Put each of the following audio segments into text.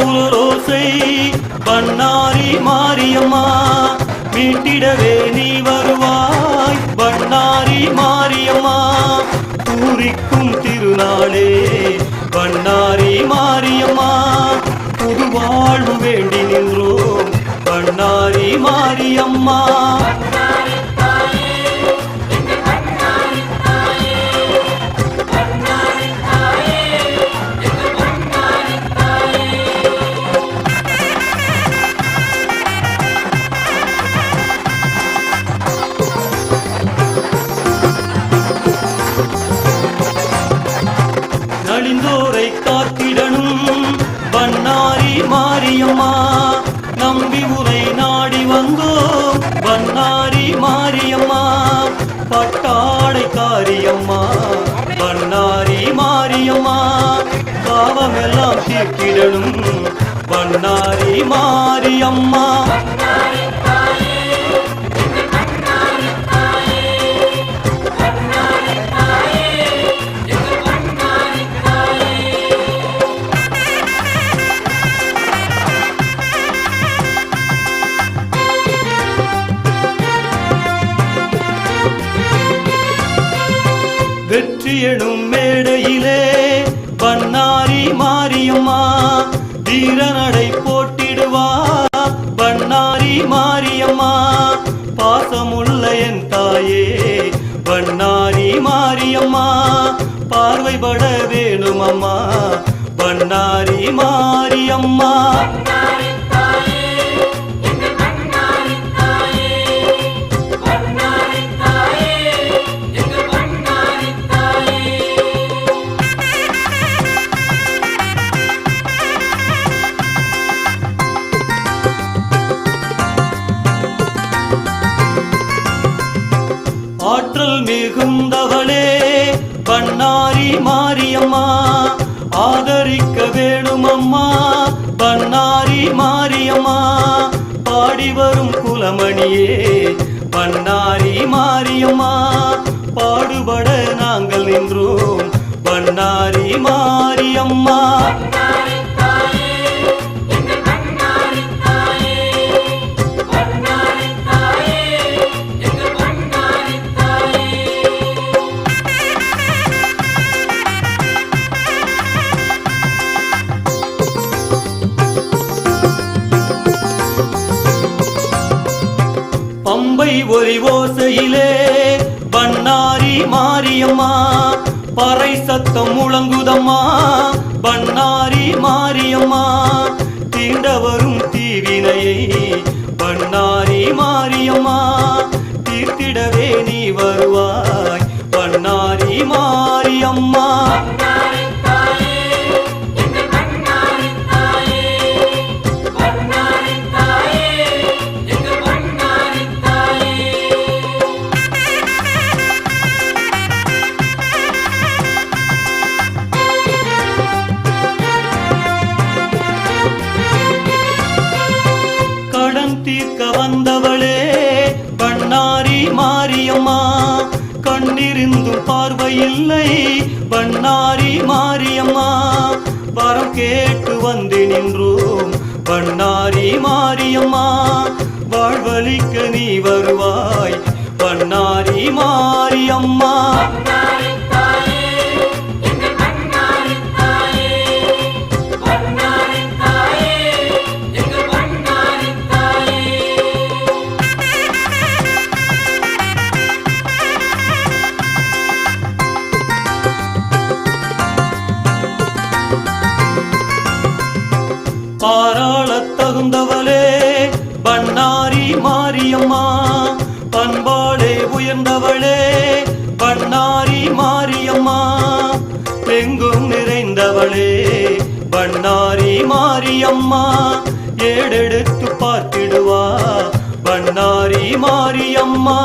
புலரோசை பண்ணாரி மாரியம்மா மீட்டிடவே நீ வருவாய் பண்ணாரி மாரியம்மா. பூரிக்கும் திருநாளே பண்ணாரி மாரியம்மா. புது வாழ்வு வேண்டி நின்றோம் பண்ணாரி மாரியம்மா. மாறி மாறி அம்மா. தாயே பண்ணாரி மாரியம்மா பார்வைபட வேணும் அம்மா பண்ணாரி மாரியம்மா. ஆதரிக்க வேணும் அம்மா பண்ணாரி மாரியம்மா. பாடி வரும் குலமணியே பன்னாரி மாரியம்மா. பாடுபட நாங்கள் நின்றோம் பன்னாரி மாரியம்மா. பம்பை ஒலி ஓசையிலே. பண்ணாரி மாரியம்மா பறை சத்தம் முழங்குதம்மா. பண்ணாரி மாரியம்மா தீண்டவரும் தீவினையை. பண்ணாரி மாரியம்மா தீர்த்திடவே நீ வருவாய். பண்ணாரி மாரியம்மா கண்டிருந்தும் பார்வையில்லை. பண்ணாரி மாரியம்மா வரம் கேட்டு வந்து நின்றோம். பண்ணாரி மாரியம்மா வாழ்வழிக்க நீ வருவாய். பண்ணாரி மாரியம்மா. நிறைந்தவளே பண்ணாரி மாரியம்மா எங்கும் நிறைந்தவளே பண்ணாரி மாரியம்மா ஏடெடுத்து பார்த்திடுவா பண்ணாரி மாரியம்மா.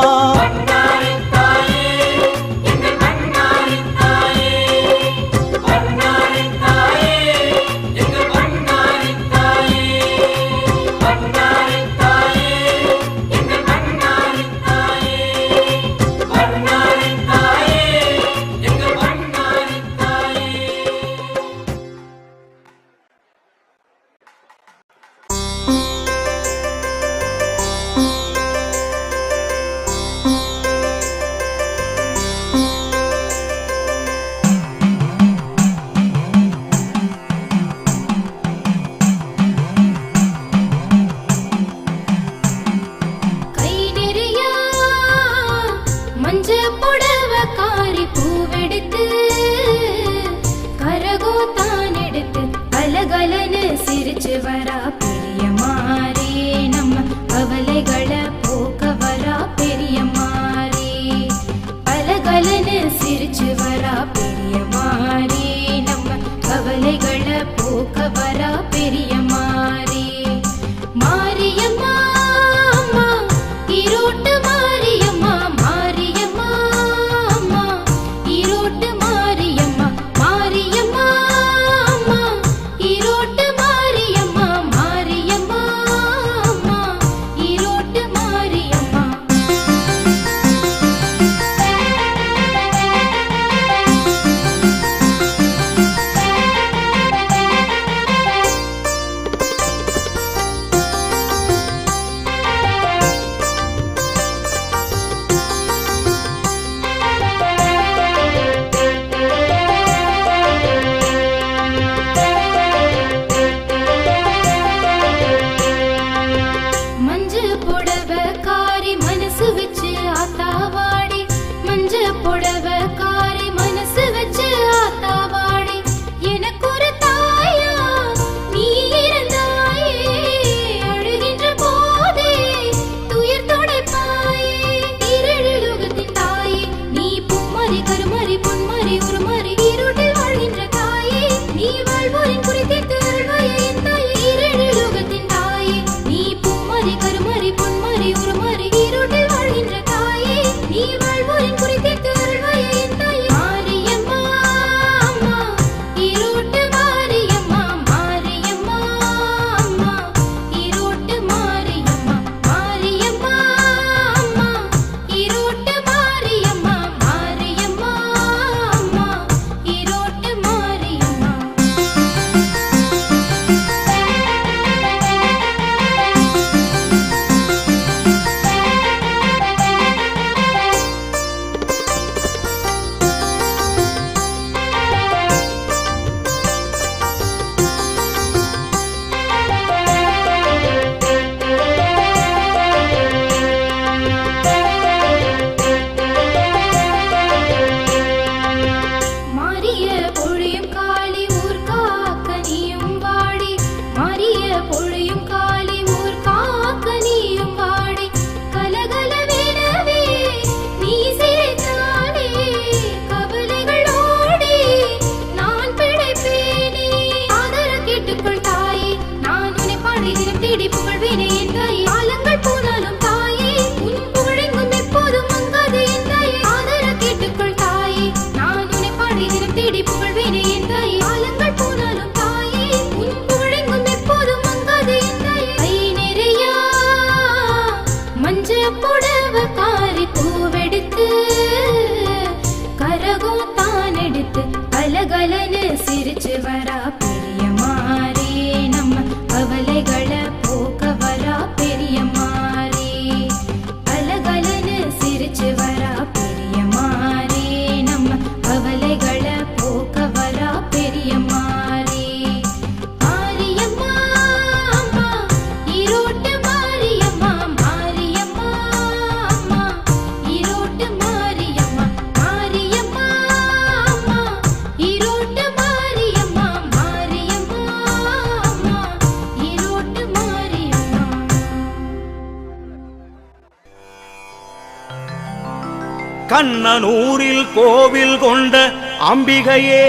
அன்னனூரில் கோவில் கொண்ட அம்பிகையே.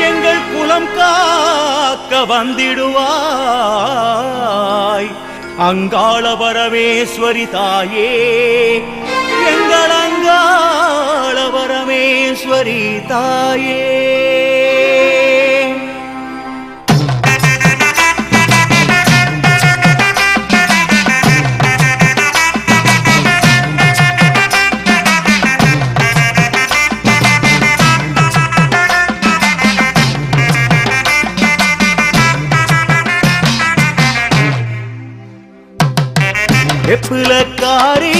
எங்கள் குலம் காக்க வந்திடுவாய். அங்காள பரமேஸ்வரி தாயே. எங்கள் அங்காள பரமேஸ்வரி தாயே. வேப்பிலக்காரி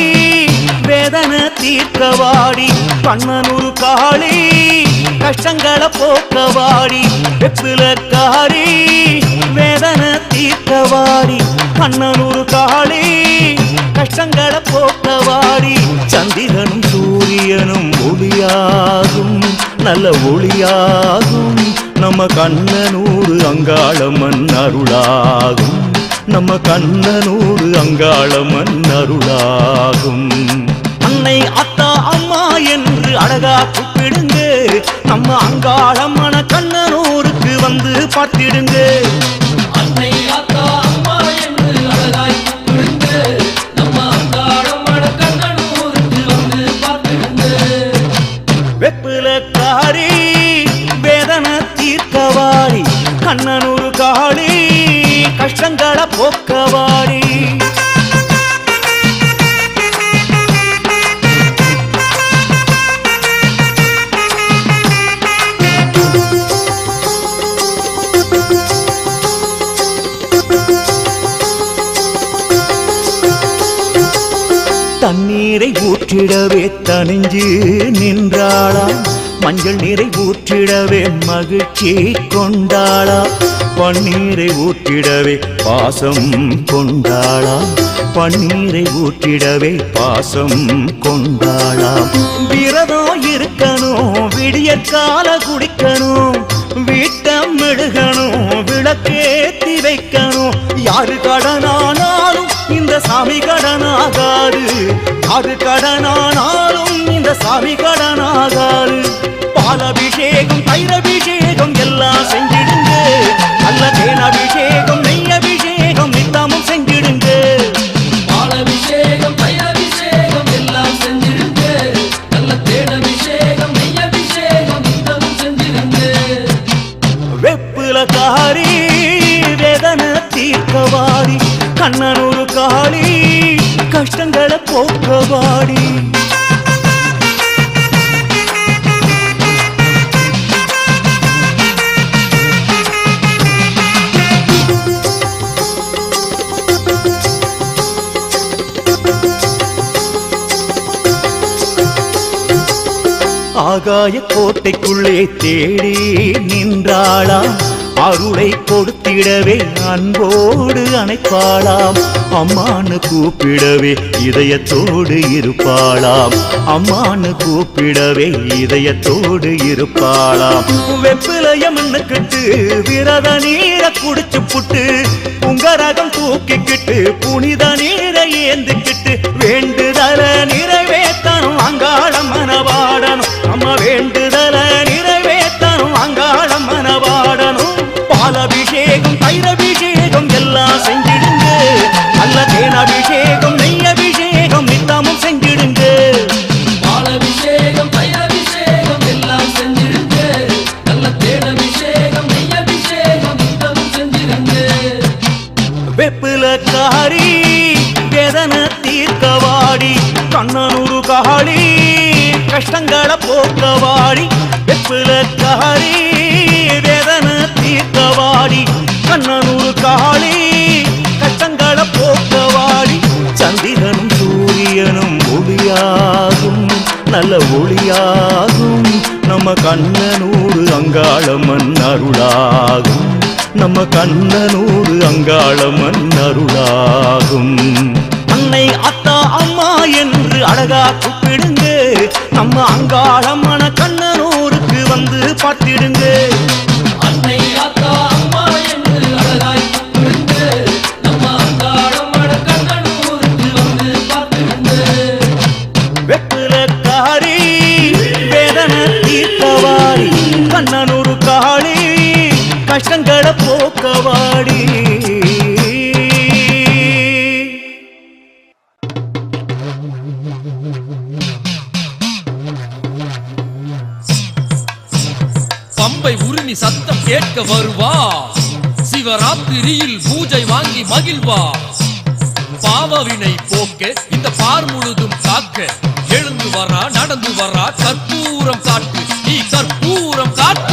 வேதனை தீர்க்கவாடி கண்ணனூர் காளி கஷ்டங்களை போக்கவாடி வெப்பிலக்காரி வேதனை தீர்க்கவாடி கண்ணனூர் காளி கஷ்டங்களை போக்கவாடி. சந்திரனும் சூரியனும் ஒளியாகும் நல்ல ஒளியாகும். நம்ம கண்ணனூர் அங்காளம்மன் அருளாகும். நம்ம கண்ணனோடு அங்காளமன் அருளாகும். அன்னை அத்தா அம்மா என்று அழகா கூப்பிடுங்க. நம்ம அங்காளம்மன கண்ணனூருக்கு வந்து பார்த்திடுங்க. கஷ்டங்களை போக்கவாரி தண்ணீரை ஊற்றிடவே தனிஞ்சு நின்றாளா? மஞ்சள் நீரை ஊற்றிடவே மகிழ்ச்சி கொண்டாளா? பன்னீரை ஊற்றிடவே பாசம் கொண்டாளாம் பன்னீரை ஊற்றிடவே பாசம் கொண்டாளாம் விரதம் இருக்கணும் விடியற்கால குடிக்கணும் வீட்டம் விடுகணும் விளக்கேத்தி வைக்கணும் யாரு கடனானாலும் இந்த சாமி கடனாகாது. யாரு கடனானாலும் இந்த சாமி கடனாகாது. பாலபிஷேகம் தைரபிஷேகம் எல்லாம் செஞ்சிடுங்க. போக்கவாடி ஆகாய கோட்டைக்குள்ளே தேடி நின்றாளாம் அருளை கொடுத்திடவே அன்போடு அணைப்பாளாம். அம்மானு கூப்பிடவே இதயத்தோடு இருப்பாளாம். அம்மானு கூப்பிடவே இதயத்தோடு இருப்பாளாம். வெப்பிலைய மண்ணுக்கிட்டு விரத நீரை குடிச்சு புட்டு உங்கரகம் தூக்கிக்கிட்டு புனித நீரை ஏந்திக்கிட்டு வேண்டுதல நிறைவேற்றணும் அங்காள மனவாடணும். நம்ம வேண்டுதல் வெப்பிலக்காரி வேதன தீர்க்கவாடி கண்ணனூரு காளி கஷ்டங்களை போக்கவாடி வெப்பிலக்காரி வேதன தீர்க்கவாடி கண்ணனூரு காளி கஷ்டங்களை போக்கவாடி சந்திரனும் சூரியனும் ஒளியாகும் நல்ல ஒளியாகும். நம்ம கண்ணனூரு அங்காளம்மன் அருளாகும் நம்ம கண்ணனூரு அங்காளம்மன் அருளாகும் அன்னை அத்தா அம்மா என்று அழகா கூப்பிடுங்க. நம்ம அங்காளம்மன வருவா சிவராத்திரியில் பூஜை வாங்கி மகிழ்வா பாவவினை போக்க இந்த பார் முழுதும் காக்க எழுந்து வரா நடந்து வரா கற்பூரம் காட்டு. நீ கற்பூரம் காட்டு.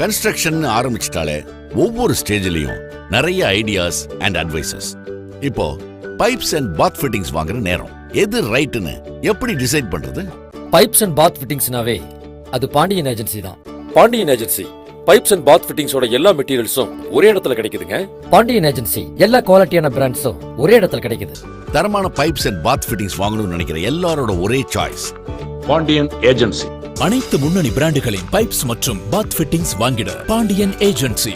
கன்ஸ்ட்ரக்ஷன் ஆரம்பிச்சிட்டாலே ஒவ்வொரு ஸ்டேஜ்லயும் நிறைய ஐடியாஸ் அண்ட் அட்வைசஸ் இப்போ பைப்ஸ் அண்ட் பாத் ஃபிட்டிங்ஸ் வாங்குற நேரம். எது ரைட்னு எப்படி டிசைட் பண்றது? பைப்ஸ் அண்ட் பாத் ஃபிட்டிங்ஸ்னாவே அது பாண்டியன் ஏஜென்சி தான். Pandian agency pipes and bath ஃபிட்டிங்ஸோட எல்லா மெட்டீரியல்ஸும் ஒரே இடத்துல கிடைக்குதுங்க. பாண்டியன் ஏஜென்சி எல்லா குவாலிட்டியான பிராண்ட்ஸும் ஒரே இடத்துல கிடைக்குது. தரமான பைப்ஸ் அண்ட் பாத் ஃபிட்டிங்ஸ் வாங்கணும்னு நினைக்கிற எல்லாரோட ஒரே சாய்ஸ் பாண்டியன் ஏஜென்சி அனைத்து முன்னணி பிராண்டுகளின் பைப்ஸ் மற்றும் பாத் ஃபிட்டிங்ஸ் வாங்கிட பாண்டியன் ஏஜென்சி.